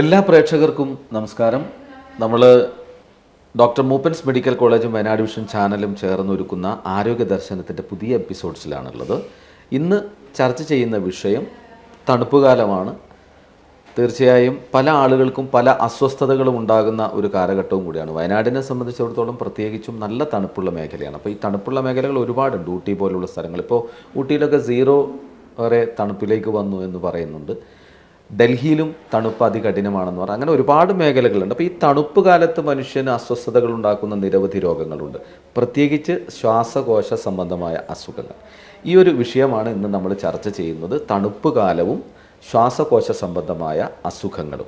എല്ലാ പ്രേക്ഷകർക്കും നമസ്കാരം. നമ്മൾ ഡോക്ടർ മൂപ്പൻസ് മെഡിക്കൽ കോളേജും വയനാട് വിഷൻ ചാനലും ചേർന്നൊരുക്കുന്ന ആരോഗ്യ ദർശനത്തിന്റെ പുതിയ എപ്പിസോഡ്സിലാണുള്ളത്. ഇന്ന് ചർച്ച ചെയ്യുന്ന വിഷയം തണുപ്പുകാലമാണ്. തീർച്ചയായും പല ആളുകൾക്കും പല അസ്വസ്ഥതകളും ഉണ്ടാകുന്ന ഒരു കാലഘട്ടവും കൂടിയാണ്. വയനാടിനെ സംബന്ധിച്ചിടത്തോളം പ്രത്യേകിച്ചും നല്ല തണുപ്പുള്ള മേഖലയാണ്. അപ്പോൾ ഈ തണുപ്പുള്ള മേഖലകൾ ഒരുപാടുണ്ട്. ഊട്ടി പോലുള്ള സ്ഥലങ്ങൾ. ഇപ്പോൾ ഊട്ടിയിലൊക്കെ സീറോ വരെ തണുപ്പിലേക്ക് വന്നു എന്ന് പറയുന്നുണ്ട്. ഡൽഹിയിലും തണുപ്പ് അതികഠിനമാണെന്ന് പറഞ്ഞാൽ അങ്ങനെ ഒരുപാട് മേഖലകളുണ്ട്. അപ്പോൾ ഈ തണുപ്പ് കാലത്ത് മനുഷ്യന് അസ്വസ്ഥതകൾ ഉണ്ടാക്കുന്ന നിരവധി രോഗങ്ങളുണ്ട്. പ്രത്യേകിച്ച് ശ്വാസകോശ സംബന്ധമായ അസുഖങ്ങൾ. ഈ ഒരു വിഷയമാണ് ഇന്ന് നമ്മൾ ചർച്ച ചെയ്യുന്നത്. തണുപ്പ് കാലവും ശ്വാസകോശ സംബന്ധമായ അസുഖങ്ങളും.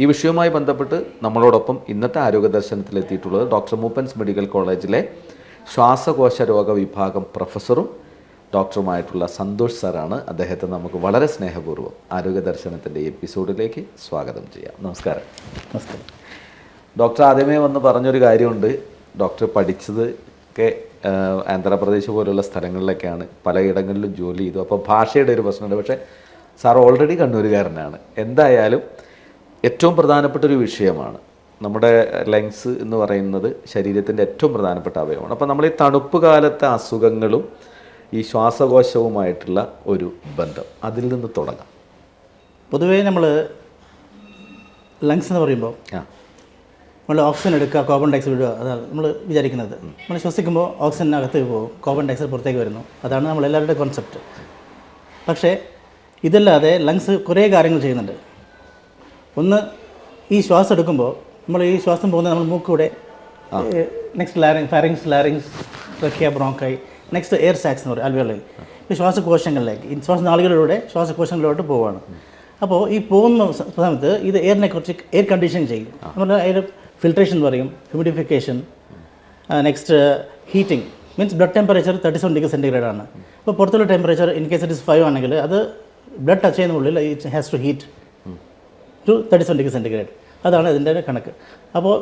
ഈ വിഷയവുമായി ബന്ധപ്പെട്ട് നമ്മളോടൊപ്പം ഇന്നത്തെ ആരോഗ്യ ദർശനത്തിലെത്തിയിട്ടുള്ളത് ഡോക്ടർ മൂപ്പൻസ് മെഡിക്കൽ കോളേജിലെ ശ്വാസകോശ രോഗ വിഭാഗം പ്രൊഫസറും ഡോക്ടറുമായിട്ടുള്ള സന്തോഷ് സാറാണ് അദ്ദേഹത്തെ നമുക്ക് വളരെ സ്നേഹപൂർവം ആരോഗ്യ ദർശനത്തിന്റെ എപ്പിസോഡിലേക്ക് സ്വാഗതം ചെയ്യാം. നമസ്കാരം. നമസ്കാരം. ഡോക്ടർ ആദ്യമേ വന്ന് പറഞ്ഞൊരു കാര്യമുണ്ട്. ഡോക്ടർ പഠിച്ചത് ഒക്കെ ആന്ധ്രാപ്രദേശ് പോലുള്ള സ്ഥലങ്ങളിലൊക്കെയാണ്. പലയിടങ്ങളിലും ജോലി ചെയ്തു. അപ്പോൾ ഭാഷയുടെ ഒരു പ്രശ്നമുണ്ട്. പക്ഷേ സാർ ഓൾറെഡി കണ്ണൂരുകാരനാണ്. എന്തായാലും ഏറ്റവും പ്രധാനപ്പെട്ട ഒരു വിഷയമാണ് നമ്മുടെ ലങ്സ് എന്ന് പറയുന്നത് ശരീരത്തിന്റെ ഏറ്റവും പ്രധാനപ്പെട്ട അവയവമാണ്. അപ്പോൾ നമ്മൾ ഈ തണുപ്പ് കാലത്തെ അസുഖങ്ങളും ഈ ശ്വാസകോശവുമായിട്ടുള്ള ഒരു ബന്ധം. അതിൽ നിന്ന് തുടങ്ങാം. പൊതുവേ നമ്മൾ ലങ്സ് എന്ന് പറയുമ്പോൾ നമ്മൾ ഓക്സിജൻ എടുക്കുക കാർബൺ ഡയോക്സൈഡ് വിടുക അതാണ് നമ്മൾ വിചാരിക്കുന്നത്. നമ്മൾ ശ്വസിക്കുമ്പോൾ ഓക്സിജൻ അകത്തേക്ക് പോകും കാർബൺ ഡയോക്സൈഡ് പുറത്തേക്ക് വരുന്നു. അതാണ് നമ്മൾ എല്ലാവരുടെ കോൺസെപ്റ്റ് പക്ഷേ ഇതല്ലാതെ ലങ്സ് കുറേ കാര്യങ്ങൾ ചെയ്യുന്നുണ്ട്. ഒന്ന് ഈ ശ്വാസം എടുക്കുമ്പോൾ നമ്മൾ ഈ ശ്വാസം പോകുന്നത് നമ്മൾ മൂക്കൂടെ next larynx pharynx larynx trachea bronchi next air sacs എന്ന് പറയും അൽവിയോളി ഈ ശ്വാസകോശങ്ങളിലേക്ക് ശ്വാസ ശ്വാസനാളികളിലൂടെ ശ്വാസകോശങ്ങളിലോട്ട് പോവുകയാണ് അപ്പോൾ ഈ പോകുന്ന സമയത്ത് ഇത് എയറിനെ കുറച്ച് എയർ കണ്ടീഷൻ ചെയ്യും. നമ്മൾ എയർ ഫിൽട്രേഷൻ പറയും humidification next heating means blood temperature thirty seven degree centigrade ആണ്. അപ്പോൾ പുറത്തുള്ള temperature in case it is five ആണെങ്കിൽ അത് ബ്ലഡ് ടച്ച് ചെയ്യുന്ന ഉള്ളിൽ it has to heat to thirty seven degree centigrade അതാണ് ഇതിന്റെ ഒരു കണക്ക്. അപ്പോൾ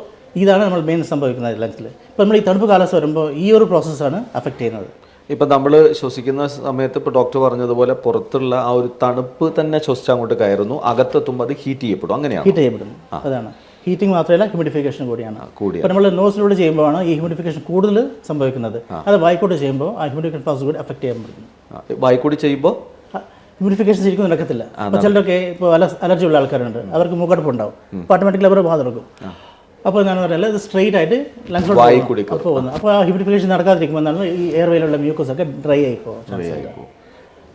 ഇതാണ് നമ്മൾ മെയിൻ സംഭവിക്കുന്നത് ലങ്സിൽ ഇപ്പോൾ നമ്മൾ ഈ തണുപ്പ് കാലാവസ്ഥ വരുമ്പോൾ ഈ ഒരു പ്രോസസ്സാണ് അഫക്റ്റ് ചെയ്യുന്നത്. ഇപ്പം നമ്മൾ ശ്വസിക്കുന്ന സമയത്ത് ഇപ്പോൾ ഡോക്ടർ പറഞ്ഞതുപോലെ പുറത്തുള്ള ആ ഒരു തണുപ്പ് തന്നെ ശ്വസിച്ച് അങ്ങോട്ട് കയറുന്നു. അകത്തെത്തുമ്പോൾ അത് ഹീറ്റ് ചെയ്യപ്പെടും. അങ്ങനെയാണ്? ഹീറ്റ് ചെയ്യപ്പെടും അതാണ്. ഹീറ്റിംഗ് മാത്രമല്ല ഹ്യൂമിഡിഫിക്കേഷൻ കൂടിയാണ്. കൂടി നമ്മൾ നോസിലൂടെ ചെയ്യുമ്പോഴാണ് ഈ ഹ്യൂമിഡിഫിക്കേഷൻ കൂടുതൽ സംഭവിക്കുന്നത്. അത് വായിക്കോട്ട് ചെയ്യുമ്പോൾ ആ ഹ്യൂമിഡിഫിക്കേഷൻ പ്രോസസ് കൂടി അഫക്റ്റ് ചെയ്യാൻ പറ്റുന്നു. വായിക്കോട്ട് ചെയ്യുമ്പോൾ ഹ്യൂമിഡിഫിക്കേഷൻ ശരിക്കും നടക്കത്തില്ല. അപ്പോൾ ചിലരൊക്കെ ഇപ്പോൾ അല അലർജി ഉള്ള ആൾക്കാരുണ്ട്. അവർക്ക് മൂക്കടപ്പ് ഉണ്ടാവും. അപ്പോൾ ഓട്ടോമാറ്റിക്കലി അവർ ബാധ നടക്കും അപ്പോൾ എന്താണെന്ന് പറഞ്ഞാൽ ഇത് സ്ട്രെയിറ്റ് ആയിട്ട് ലങ്സ് അപ്പോൾ വന്നു അപ്പോൾ ആ ഹ്യൂമിഡിഫിക്കേഷൻ നടക്കാതിരിക്കുമ്പോൾ എന്താണ് ഈ എയർവേയിലുള്ള മ്യൂക്കസ് ഒക്കെ ഡ്രൈ ആയി പോകും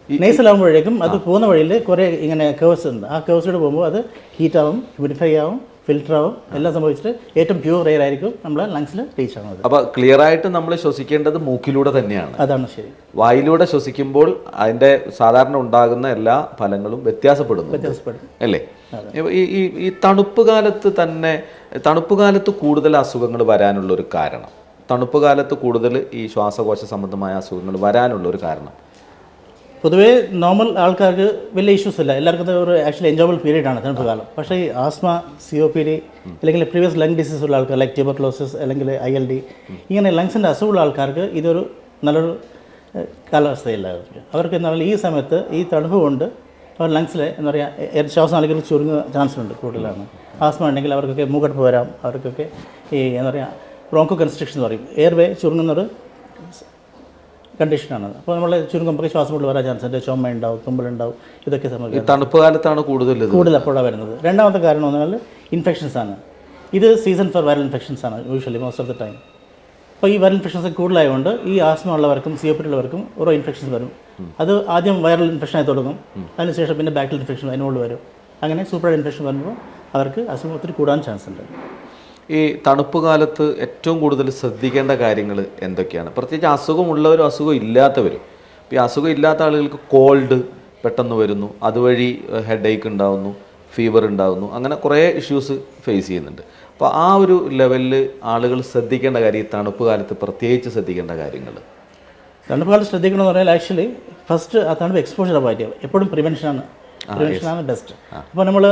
നേസലാകുമ്പോഴേക്കും അത് പോകുന്ന വഴിയിൽ കുറേ ഇങ്ങനെ കേവ്സ് ഉണ്ട്. ആ കേവ്സിലൂടെ പോകുമ്പോൾ അത് ഹീറ്റാവും ഹ്യൂമിഡിഫൈ ആവും. ഫിൽറ്റർ ആവും. എല്ലാം സംഭവിച്ചിട്ട് ഏറ്റവും പ്യൂർ എയർ ആയിരിക്കും നമ്മളെ ലങ്സിൽ റീച്ച് ആവുന്നത്. അപ്പോൾ ക്ലിയർ ആയിട്ട് നമ്മൾ ശ്വസിക്കേണ്ടത് മൂക്കിലൂടെ തന്നെയാണ്. അതാണ് ശരി. വായിലൂടെ ശ്വസിക്കുമ്പോൾ അതിന്റെ സാധാരണ ഉണ്ടാകുന്ന എല്ലാ ഫലങ്ങളും വ്യത്യാസപ്പെടുന്നു വ്യത്യാസപ്പെടും. അല്ലേ? ഈ ഈ ഈ തണുപ്പ് കാലത്ത് തന്നെ തണുപ്പ് കാലത്ത് കൂടുതൽ അസുഖങ്ങൾ വരാനുള്ള ഒരു കാരണം തണുപ്പ് കാലത്ത് കൂടുതൽ ഈ ശ്വാസകോശ സംബന്ധമായ അസുഖങ്ങൾ വരാനുള്ള ഒരു കാരണം പൊതുവേ നോർമൽ ആൾക്കാർക്ക് വലിയ ഇഷ്യൂസ് ഇല്ല. എല്ലാവർക്കും ഒരു ആക്ച്വലി എൻജോയബിൾ പീരീഡ് ആണ് തണുപ്പ് കാലം. പക്ഷേ ഈ asthma C O P D അല്ലെങ്കിൽ പ്രീവിയസ് ലങ് ഡിസീസ് ഉള്ള ആൾക്കാർ ലൈക്ക് ട്യൂബർക്ലോസിസ് അല്ലെങ്കിൽ ഐ എൽ ഡി ഇങ്ങനെ ലങ്സിന്റെ അസുഖമുള്ള ആൾക്കാർക്ക് ഇതൊരു നല്ലൊരു കാലാവസ്ഥയില്ല അവർക്ക് എന്ന് പറഞ്ഞാൽ ഈ സമയത്ത് ഈ തണുപ്പ് കൊണ്ട് അവർ ലങ്സിലെ എന്താ പറയുക ശ്വാസനാളികളിൽ ചുരുങ്ങുക ചാൻസ് ഉണ്ട് കൂടുതലാണ്. ആസ്മ ഉണ്ടെങ്കിൽ അവർക്കൊക്കെ മൂക്കടപ്പ് വരാം. അവർക്കൊക്കെ ഈ എന്താ പറയുക ബ്രോങ്കോ കൺസ്ട്രക്ഷൻ എന്ന് പറയും. എയർവേ ചുരുങ്ങുന്നൊരു കണ്ടീഷനാണ്. അപ്പോൾ നമ്മൾ ചുരുങ്ങുമ്പോൾ ശ്വാസം മുട്ടൽ വരാൻ ചാൻസ് ഉണ്ട് ചുമ ഉണ്ടാവും തുമ്പലുണ്ടാവും ഇതൊക്കെ സംഭവിക്കും. തണുപ്പ് കാലത്താണ് കൂടുതൽ കൂടുതൽ അപ്പോഴാണ് വരുന്നത്. രണ്ടാമത്തെ കാരണം എന്ന് പറഞ്ഞാൽ ഇൻഫെക്ഷൻസ് ആണ്. ഇത് സീസൺ ഫോർ വൈറൽ ഇൻഫെക്ഷൻസ് ആണ് usually most of the time അപ്പോൾ ഈ വൈറൽ ഇൻഫെക്ഷൻസ് കൂടുതലായതുകൊണ്ട് ഈ ആസ്മ ഉള്ളവർക്കും സി ഒ പി ഉള്ളവർക്കും ഓരോ ഇൻഫെക്ഷൻസ് വരും. അത് ആദ്യം വൈറൽ ഇൻഫെക്ഷൻ ആയി തുടങ്ങും. അതിനുശേഷം പിന്നെ ബാക്ടീരിയൽ ഇൻഫെക്ഷൻ അതിനോട് വരും. അങ്ങനെ സൂപ്പർ ഇൻഫെക്ഷൻ വരുമ്പോൾ അവർക്ക് അസുഖം ഒത്തിരി കൂടാൻ ചാൻസ് ഉണ്ട്. ഈ തണുപ്പ് കാലത്ത് ഏറ്റവും കൂടുതൽ ശ്രദ്ധിക്കേണ്ട കാര്യങ്ങൾ എന്തൊക്കെയാണ്? പ്രത്യേകിച്ച് അസുഖമുള്ളവരും അസുഖം ഇല്ലാത്തവരും. ഈ അസുഖം ഇല്ലാത്ത ആളുകൾക്ക് കോൾഡ് പെട്ടെന്ന് വരുന്നു അതുവഴി ഹെഡ് ഏക്ക് ഉണ്ടാവുന്നു ഫീവർ ഉണ്ടാവുന്നു അങ്ങനെ കുറേ ഇഷ്യൂസ് ഫേസ് ചെയ്യുന്നുണ്ട്. അപ്പോൾ ആ ഒരു ലെവലിൽ ആളുകൾ ശ്രദ്ധിക്കേണ്ട കാര്യം ഈ തണുപ്പ് കാലത്ത് പ്രത്യേകിച്ച് ശ്രദ്ധിക്കേണ്ട കാര്യങ്ങൾ. തണുപ്പ് കാലത്ത് ശ്രദ്ധിക്കണമെന്ന് പറഞ്ഞാൽ ആക്ച്വലി ഫസ്റ്റ് ആ തണുപ്പ് എക്സ്പോഷർ പറ്റിയത് എപ്പോഴും പ്രിവെൻഷനാണ് പ്രിവെൻഷനാണ് ബെസ്റ്റ് അപ്പോൾ നമ്മൾ